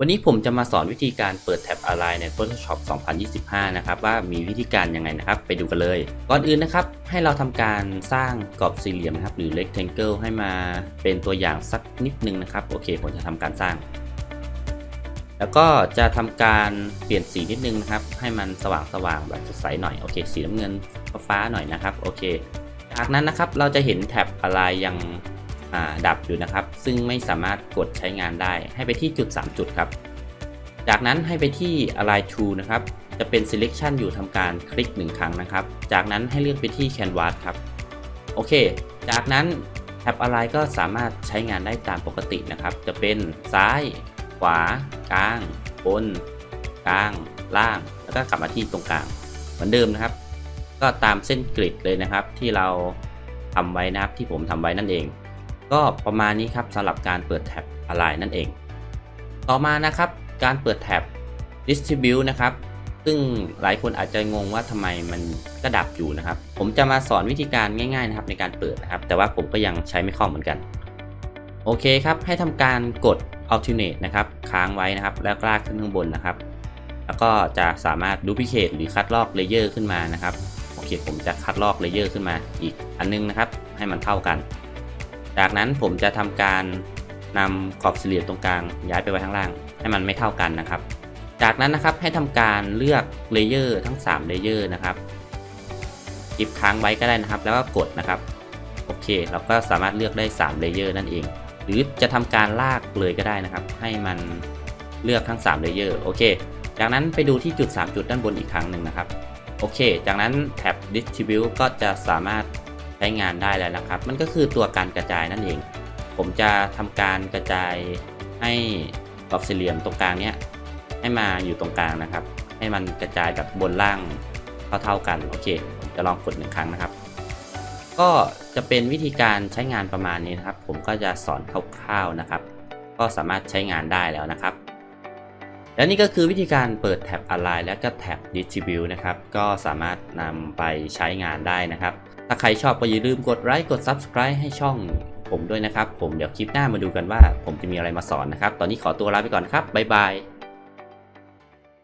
วันนี้ผมจะมาสอนวิธีการเปิดแท็บอะไรใน Photoshop 2025 นะครับว่ามีวิธีการยังไงนะครับ ไปดูกันเลย ก่อนอื่นนะครับ ให้เราทำการสร้างกรอบสี่เหลี่ยมนะครับ หรือ rectangle ให้มาเป็นตัวอย่างสักนิดนึงนะครับ โอเค ผมจะทำการสร้าง แล้วก็จะทำการเปลี่ยนสีนิดนึงนะครับ ให้มันสว่างสว่างๆแบบสดใสหน่อย โอเค สีน้ำเงินฟ้าหน่อยนะครับ โอเค จากนั้นนะครับ เราจะเห็นแท็บอะไรยังอ่า ดับอยู่นะครับ ซึ่งไม่สามารถกดใช้งานได้ ให้ไปที่จุด 3 จุดครับ จากนั้นให้ไปที่ Align to นะครับ จะเป็น selection อยู่ทำการคลิก 1 ครั้งนะครับ จากนั้นให้เลือกไปที่ Canvas ครับ โอเค จากนั้นแท็บอะไรก็สามารถใช้งานได้ตามปกตินะครับ จะเป็นซ้าย ขวา กลาง บน กลาง ล่าง แล้วก็กลับมาที่ตรงกลาง เหมือนเดิมนะครับ ก็ตามเส้นกริดเลยนะครับที่เราทำไว้นะครับที่ผมทำไว้นั่นเอง ก็ประมาณนี้ครับสำหรับการเปิดแท็บอะไรนั่นเอง ต่อมานะครับการเปิดแท็บ distribute นะครับ ซึ่งหลายคนอาจจะงงว่าทำไมมันกระดับอยู่นะครับ ผมจะมาสอนวิธีการง่ายๆนะครับในการเปิดนะครับ แต่ว่าผมก็ยังใช้ไม่คล่องเหมือนกัน โอเคครับ ให้ทำการกด alternate นะครับ ค้างไว้นะครับ แล้วลากขึ้นข้างบนนะครับ แล้วก็จะสามารถ duplicate หรือคัดลอกเลเยอร์ขึ้นมานะครับ โอเค ผมจะคัดลอกเลเยอร์ขึ้นมาอีกอันนึงนะครับ ให้มันเท่ากัน จากนั้นผมจะทำการนำขอบสี่เหลี่ยมตรงกลางย้ายไปไว้ข้างล่าง ให้มันไม่เท่ากันนะครับ จากนั้นนะครับให้ทำการเลือกเลเยอร์ทั้ง3เลเยอร์นะครับอิฟค้างไว้ก็ได้นะครับ แล้วก็กดนะครับ โอเค เราก็สามารถเลือกได้3เลเยอร์นั่นเอง หรือจะทำการลากเลยก็ได้นะครับ ให้มันเลือกทั้ง3เลเยอร์โอเค จากนั้นไปดูที่จุด 3 จุดด้านบนอีกครั้งหนึ่งนะครับ โอเค จากนั้นแท็บ distribute ก็จะสามารถ ใช้งานได้แล้วนะครับ มันก็คือตัวการกระจายนั่นเอง ผมจะทำการกระจายให้กรอบสี่เหลี่ยมตรงกลางเนี้ยให้มาอยู่ตรงกลางนะครับ ให้มันกระจายแบบบนล่างเท่าๆกันโอเคผมจะลองกดหนึ่งครั้งนะครับ ก็จะเป็นวิธีการใช้งานประมาณนี้นะครับ ผมก็จะสอนคร่าวๆนะครับ ก็สามารถใช้งานได้แล้วนะครับและนี่ก็คือวิธีการเปิดแท็บ Align และก็แท็บ Distribute นะครับ ก็สามารถนำไปใช้งานได้นะครับ ถ้าใครชอบก็อย่าลืมกดไลค์กด Subscribe ให้ช่องผมด้วยนะครับ ผมเดี๋ยวคลิปหน้ามาดูกันว่า ผมจะมีอะไรมาสอนนะครับ ตอนนี้ขอตัวลาไปก่อนครับบ๊ายบาย